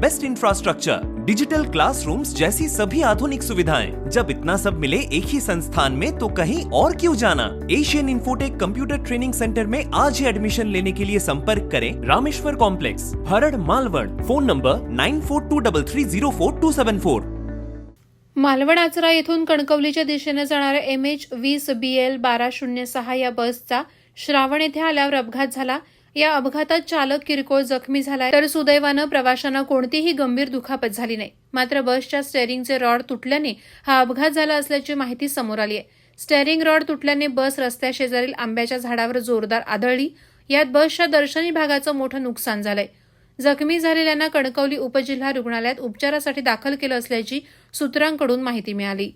best infrastructure digital classrooms जैसी सभी आधुनिक सुविधाएँ। जब इतना सब मिले एक ही संस्थान में तो कहीं और क्यों जाना? Asian Infotech computer training centre में आज ही एडमिशन लेने के लिए संपर्क करें Rameshwar complex Harad Malvad phone number nine four two double three zero four two seven four Malvan Achara येथून कणकवलीच्या दिशेने जाणाऱ्या एम एच वीस बी एल बारा शून्य सहा या बसचा श्रावण येथे आल्यावर अपघात झाला. या अपघातात चालक किरकोळ जखमी झालाय तर सुदैवानं प्रवाशांना कोणतीही गंभीर दुखापत झाली नाही. मात्र बसच्या स्टेअरिंगचे रॉड तुटल्याने हा अपघात झाला असल्याची माहिती समोर आली आहे स्टेअरिंग रॉड तुटल्याने बस रस्त्याशेजारील आंब्याच्या झाडावर जोरदार आदळली. यात बसच्या दर्शनी भागाचं मोठं नुकसान झालंय. जखमी झालेल्यांना कणकवली उपजिल्हा रुग्णालयात उपचारासाठी दाखल केलं असल्याची सूत्रांकडून माहिती मिळाली.